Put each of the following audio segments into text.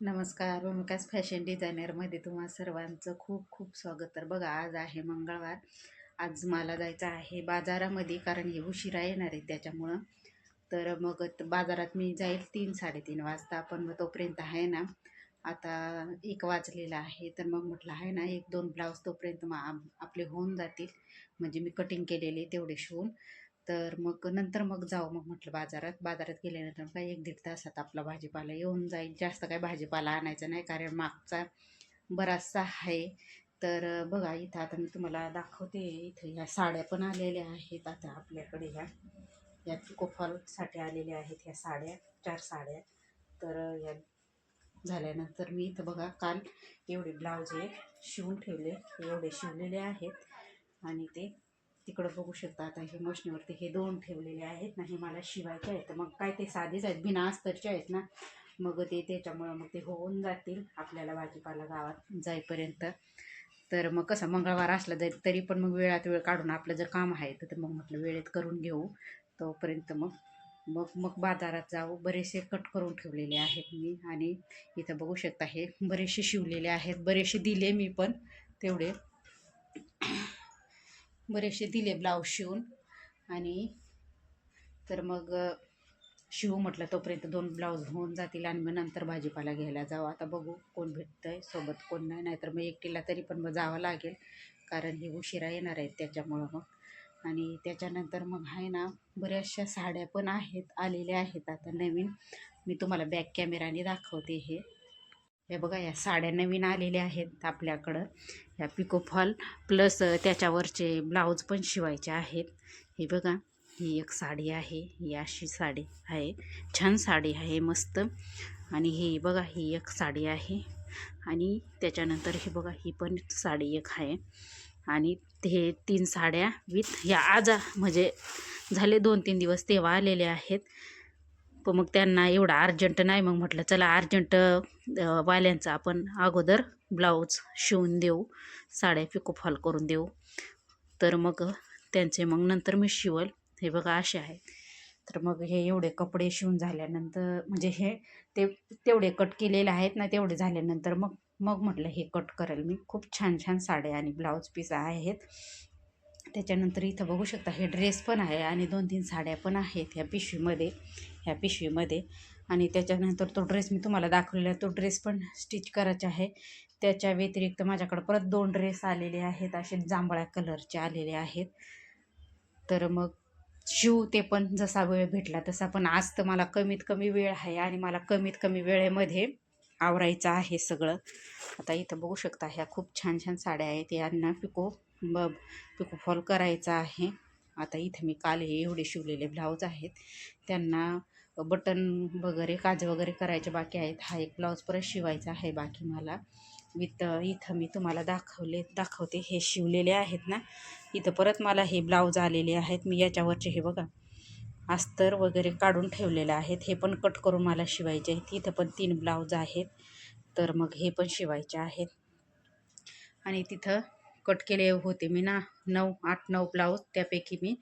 नमस्कार भूमिकास फॅशन डिझायनरमध्ये तुम्हा सर्वांचं खूप खूप स्वागत. तर बघा आज आहे मंगळवार. आज मला जायचं आहे बाजारामध्ये कारण हे उशिरा येणार आहे त्याच्यामुळं. तर मग बाजारात मी जाईल तीन साडेतीन वाजता. पण मग तोपर्यंत आहे ना आता एक वाजलेला आहे. तर मग म्हटलं आहे ना एक दोन ब्लाऊज तोपर्यंत मग आपले होऊन जातील. म्हणजे मी कटिंग केलेले तेवढे शिवून. तर मग नंतर मग जाऊ. मग म्हटलं बाजारात. बाजारात गेल्यानंतर काय एक दीड तासात आपला भाजीपाला येऊन जाईल. जास्त काय भाजीपाला आणायचा नाही कारण मागचा बराचसा आहे. तर बघा इथं आता मी तुम्हाला दाखवते. इथं ह्या साड्या पण आलेल्या आहेत. आता आपल्याकडे ह्या या पिकोफॉलसाठी आलेल्या आहेत ह्या साड्या चार साड्या. तर या झाल्यानंतर मी इथं बघा काल एवढे ब्लाऊज एक शिवून ठेवले. एवढे शिवलेले आहेत. आणि ते तिकडं बघू शकता. आता हे मशनीवरती हे दोन ठेवलेले आहेत ना हे मला शिवायचे आहेत. मग काय ते साधेच आहेत बिना अस्तरचे आहेत ना. मग ते त्याच्यामुळं मग ते होऊन जातील आपल्याला भाजीपाला गावात जाईपर्यंत. तर मग कसं मंगळवार असला जरी तरी पण मग वेळात वेळ काढून आपलं जर काम आहे तर मग म्हटलं वेळेत करून घेऊ. तोपर्यंत मग मग मग बाजारात जाऊ. बरेचसे कट करून ठेवलेले आहेत मी. आणि इथं बघू शकता हे बरेचसे शिवलेले आहेत. बरेचसे दिले मी पण तेवढे. बरेचसे दिले ब्लाऊज शिवून. आणि तर मग शिवू म्हटलं तोपर्यंत दोन ब्लाऊज होऊन जातील आणि मग नंतर भाजीपाला घ्यायला जावं आता बघू कोण भेटतं आहे सोबत कोण नाही. नाहीतर मग एकटीला तरी पण मग जावं लागेल कारण हे उशिरा येणार आहेत त्याच्यामुळं मग. आणि त्याच्यानंतर मग आहे ना बऱ्याचशा साड्या पण आहेत आलेल्या आहेत आता नवीन. मी तुम्हाला बॅक कॅमेराने दाखवते हे. हे बघा या साड्या नवीन आलेल्या आहेत आपल्याकडं. ह्या पिकोफॉल प्लस त्याच्यावरचे ब्लाऊज पण शिवायचे आहेत. हे बघा ही एक साडी आहे ही अशी साडी आहे. छान साडी आहे मस्त. आणि ही बघा ही एक साडी आहे. आणि त्याच्यानंतर ही बघा ही पण साडी एक आहे. आणि हे तीन साड्या विथ ह्या आज म्हणजे झाले दोन तीन दिवस तेव्हा आलेले आहेत. पण मग त्यांना एवढा अर्जंट नाही मग म्हटलं चला अर्जंट वाल्यांचा आपण अगोदर ब्लाऊज शिवून देऊ साड्या पिकोफॉल करून देऊ. तर मग त्यांचे मग नंतर मी शिवल. हे बघा असे आहेत. तर मग हे एवढे कपडे शिवून झाल्यानंतर म्हणजे हे ते तेवढे कट केलेले आहेत ना तेवढे झाल्यानंतर मग मग म्हटलं हे कट करेल मी. खूप छान छान साड्या आणि ब्लाऊज पीस आहेत. त्याच्यानंतर इथं बघू शकता हे ड्रेस पण आहे आणि दोन तीन साड्या पण आहेत ह्या पिशवीमध्ये. ह्या पिशवीमध्ये. आणि त्याच्यानंतर तो ड्रेस मी तुम्हाला दाखवलेला आहे. तो ड्रेस पण स्टिच करायचा आहे. त्याच्या व्यतिरिक्त माझ्याकडं परत दोन ड्रेस आलेले आहेत. असे जांभळ्या कलरचे आलेले आहेत. तर मग शिव ते पण जसा वेळ भेटला तसा पण आज तर मला कमीत कमी वेळ आहे आणि मला कमीत कमी वेळेमध्ये आवरायचं आहे सगळं. आता इथं बघू शकता ह्या खूप छान छान साड्या आहेत. यांना पिको ब पिको फॉल करायचा आहे. आता इथं मी काल हे एवढे शिवलेले ब्लाऊज आहेत. त्यांना बटन वगैरे काज वगैरे करायचे बाकी आहेत. हा एक ब्लाऊज परत शिवायचा आहे बाकी मला. विथ इथं मी तुम्हाला दाखवले दाखवते. हे शिवलेले आहेत ना? इथं परत मला हे ब्लाऊज आलेले आहेत. मी याच्यावरचे हे बघा अस्तर वगैरे काढून ठेवलेले आहेत. हे पण कट करून मला शिवायचे आहेत. इथं पण तीन ब्लाऊज आहेत. तर मग हे पण शिवायचे आहेत. आणि तिथं कट केले होते मी ना नऊ आठ नऊ ब्लाऊज. त्यापैकी मी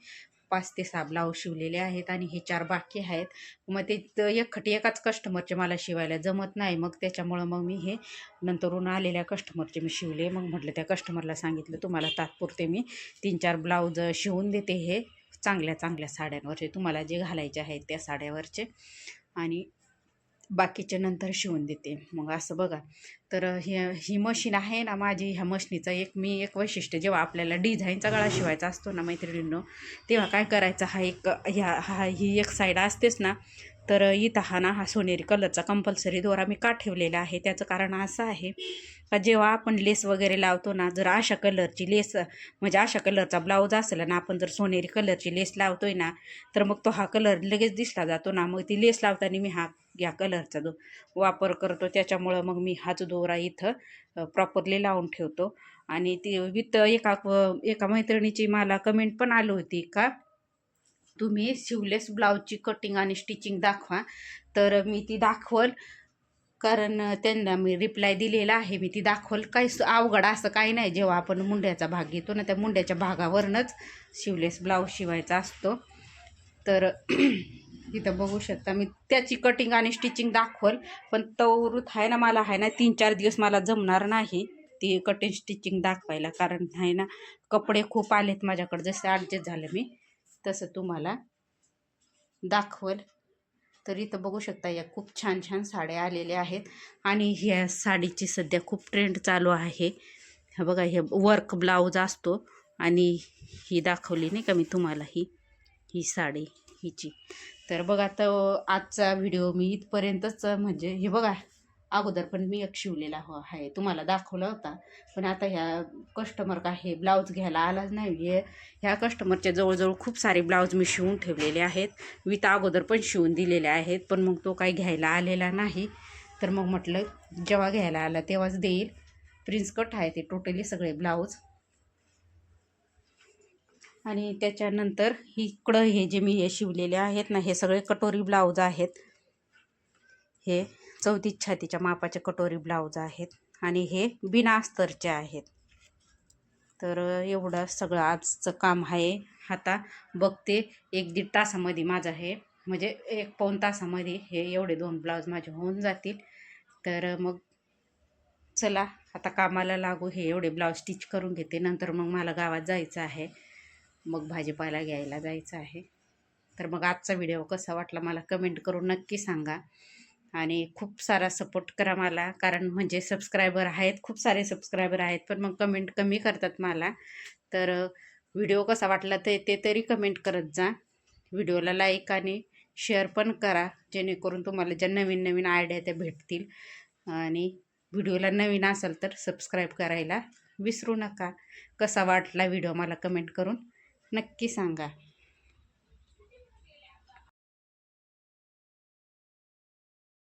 पाच ते सहा ब्लाऊज शिवलेले आहेत आणि हे चार बाकी आहेत. मग ते एकखटी एकाच कस्टमरचे मला शिवायला जमत नाही. मग त्याच्यामुळं मग मी हे नंतरून आलेल्या कस्टमरचे मी शिवले. मग म्हटलं त्या कस्टमरला सांगितलं तुम्हाला तात्पुरते मी तीन चार ब्लाऊज शिवून देते हे चांगल्या चांगल्या साड्यांवरचे. तुम्हाला जे घालायचे आहेत त्या साड्यावरचे. आणि बाकीचे नंतर शिवून देते. मग असं बघा. तर हे ही मशीन आहे ना माझी ह्या मशीनीचं एक मी एक वैशिष्ट्य जेव्हा आपल्याला डिझाईनचा गळा शिवायचा असतो ना मैत्रिणींनो तेव्हा काय करायचं? हा एक ह्या हा ही एक साईड असतेच ना तर इथं हा ना हा सोनेरी कलरचा कंपल्सरी दोरा मी का ठेवलेला आहे? त्याचं कारण असं आहे का जेव्हा आपण लेस वगैरे लावतो ना जर अशा कलरची लेस म्हणजे अशा कलरचा ब्लाऊज असेल ना आपण जर सोनेरी कलरची लेस लावतोय ना तर मग तो हा कलर लगेच दिसला जातो ना. मग ती लेस लावताना मी हा या कलरचा जो वापर करतो. त्याच्यामुळं मग मी हाच दोरा इथं प्रॉपरली लावून ठेवतो. आणि ती विथ एका एका मैत्रिणीची मला कमेंट पण आली होती का तुम्ही शिवलेस ब्लाऊजची कटिंग आणि स्टिचिंग दाखवा. तर मी ती दाखवल. कारण त्यांना मी रिप्लाय दिलेला आहे. मी ती दाखवल. काही अवघड असं काही नाही. जेव्हा आपण मुंड्याचा भाग घेतो ना त्या मुंड्याच्या भागावरनंच शिवलेस ब्लाऊज शिवायचा असतो. तर इथं बघू शकता मी. त्याची कटिंग आणि स्टिचिंग दाखवल. पण तवरूत आहे ना मला आहे ना तीन चार दिवस मला जमणार नाही ती कटिंग स्टिचिंग दाखवायला. कारण आहे ना कपडे खूप आलेत माझ्याकडे. जसे ॲडजस्ट झालं मी. तसं तुम्हाला दाखवल. तर इथं बघू शकता या खूप छान छान साड्या आलेल्या आहेत. आणि ह्या साडीची सध्या खूप ट्रेंड चालू आहे. बघा हे वर्क ब्लाऊज असतो. आणि ही दाखवली नाही का मी तुम्हाला ही ही साडी हिची. तर बघा तर आजचा व्हिडिओ मी इथपर्यंतच म्हणजे हे बघा अगोदर पण मी एक शिवलेला हो आहे. तुम्हाला दाखवला होता. पण आता ह्या कस्टमर का हे ब्लाऊज घ्यायला आलाच नाही हे ह्या कस्टमरच्या जवळजवळ खूप सारे ब्लाऊज मी शिवून ठेवलेले आहेत. विथ अगोदर पण शिवून दिलेले आहेत. पण मग तो काही घ्यायला आलेला नाही. तर मग म्हटलं जेव्हा घ्यायला आला तेव्हाच देईल. प्रिन्स कट आहे ते टोटली सगळे ब्लाऊज आणि त्याच्यानंतर इकडं हे जे मी हे शिवलेले आहेत ना हे सगळे कटोरी ब्लाऊज आहेत. हे चौतीस छातीच्या मापाचे कटोरी ब्लाऊज आहेत आणि हे बिना अस्तरचे आहेत. तर एवढं सगळं आजचं काम आहे. आता बघते एक दीड तासामध्ये माझं हे म्हणजे एक पाऊण तासामध्ये हे एवढे दोन ब्लाऊज माझे होऊन जातील. तर मग चला आता कामाला लागू हे एवढे ब्लाऊज स्टिच करून घेते. नंतर मग मला गावात जायचं आहे. मग भाजीपाला घ्यायला जायचं आहे. तर मग आजचा व्हिडिओ कसा वाटला मला कमेंट करून नक्की सांगा. आणि खूप सारा सपोर्ट करा मला. कारण म्हणजे सबस्क्रायबर आहेत खूप सारे सबस्क्रायबर आहेत पण मग कमेंट कमी करतात मला. तर व्हिडिओ कसा वाटला ते ते तरी कमेंट करत जा. व्हिडिओला लाईक आणि शेअर पण करा जेणेकरून तुम्हाला ज्या नवीन नवीन आयडिया त्या भेटतील. आणि व्हिडिओला नवीन असेल तर सबस्क्राईब करायला विसरू नका. कसा वाटला व्हिडिओ मला कमेंट करून नक्की सांगा.